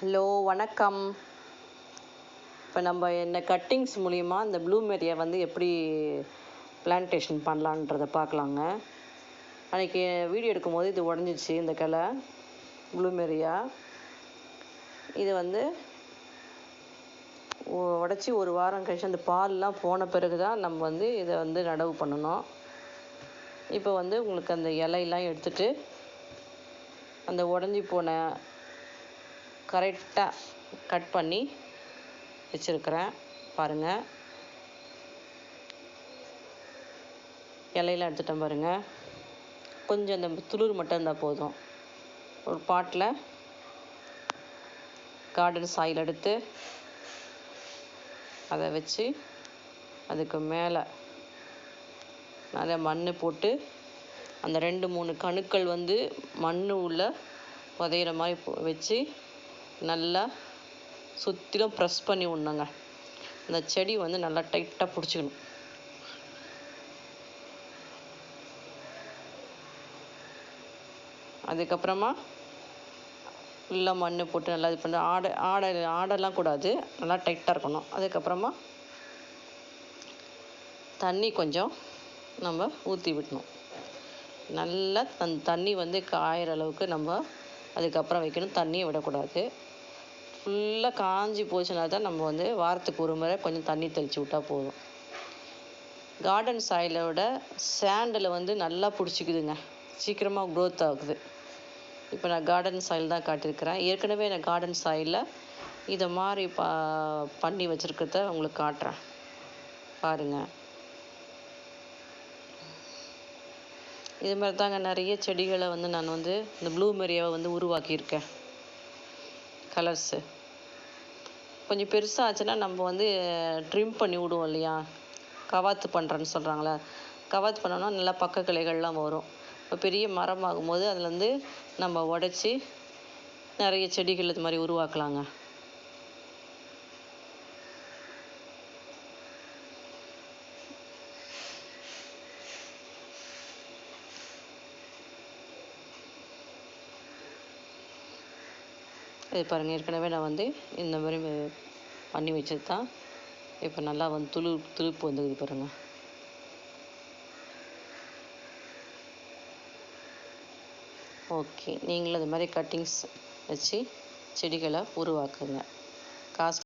Hello வணக்கம். இப்போ நம்ம என்ன கட்டிங்ஸ் மூலிமா இந்த ப்ளூமெரியை வந்து எப்படி பிளான்டேஷன் பண்ணலான்றத பார்க்கலாங்க. அன்றைக்கி வீடியோ எடுக்கும்போது இது உடஞ்சிச்சு இந்த கிளை ப்ளூமெரியா இது வந்து உடச்சி ஒரு வாரம் கழிச்சு அந்த பால்லாம் போன பிறகு தான் நம்ம வந்து இதை வந்து நடவு பண்ணணும். இப்போ வந்து உங்களுக்கு அந்த இலையெல்லாம் எடுத்துகிட்டு அந்த உடஞ்சி போன கரெக்டாக கட் பண்ணி வச்சுருக்கிறேன். பாருங்கள் இலையெல்லாம் எடுத்துட்டேன் பாருங்கள் கொஞ்சம் அந்த துளிர் மட்டும் இருந்தால் போதும். ஒரு பாட்டில் கார்டன் சாயில் எடுத்து அதை வச்சு அதுக்கு மேலே நிறைய மண் போட்டு அந்த ரெண்டு மூணு கணுக்கள் வந்து மண் உள்ள புதையிற மாதிரி போ- வச்சு நல்லா சுற்றிலும் ப்ரெஸ் பண்ணி விடணுங்க அந்த செடி வந்து நல்லா டைட்டாக பிடிச்சிக்கணும். அதுக்கப்புறமா உள்ள மண் போட்டு நல்லா இது பண்ணி. ஆடை ஆடை ஆடெல்லாம் கூடாது. நல்லா டைட்டாக இருக்கணும். அதுக்கப்புறமா தண்ணி கொஞ்சம் நம்ம ஊற்றி விடணும் நல்லா தன் தண்ணி வந்து காயிற அளவுக்கு நம்ம அதுக்கப்புறம் வைக்கணும். தண்ணியை விடக்கூடாது. ஃபுல்லாக காஞ்சி போச்சுனா தான் நம்ம வந்து வாரத்துக்கு ஒரு முறை கொஞ்சம் தண்ணி தெளித்து விட்டா போதும். கார்டன் சாயிலை விட சாண்டில் வந்து நல்லா பிடிச்சிக்குதுங்க. சீக்கிரமாக க்ரோத் ஆகுது. இப்போ நான் கார்டன் சாயில் தான் காட்டியிருக்கிறேன். ஏற்கனவே நான் கார்டன் சாயிலில் இதை மாதிரி பா பண்ணி வச்சுருக்கிறத உங்களுக்கு காட்டுறேன். பாருங்கள் இது மாதிரி தாங்க நிறைய செடிகளை வந்து நான் வந்து இந்த ப்ளூமெரியாவை வந்து உருவாக்கியிருக்கேன். கலர்ஸு கொஞ்சம் பெருசாக ஆச்சுன்னா நம்ம வந்து ட்ரிம் பண்ணி விடுவோம் இல்லையா? கவாத்து பண்ணுறேன்னு சொல்கிறாங்களே கவாத்து பண்ணோன்னா நல்லா பக்க கிளைகள்லாம் வரும். இப்போ பெரிய மரமாகும் போது அதுலேருந்து நம்ம உடச்சி நிறைய செடிகள் இது மாதிரி உருவாக்கலாங்க. இது பாருங்கள் ஏற்கனவே நான் வந்து இந்த மாதிரி பண்ணி வச்சது தான் இப்போ நல்லா வந்து துளு துளுப்பு வந்துக்குது பாருங்கள் ஓகே நீங்களும் இது மாதிரி கட்டிங்ஸ் வச்சு செடிகளை உருவாக்குங்க. காசு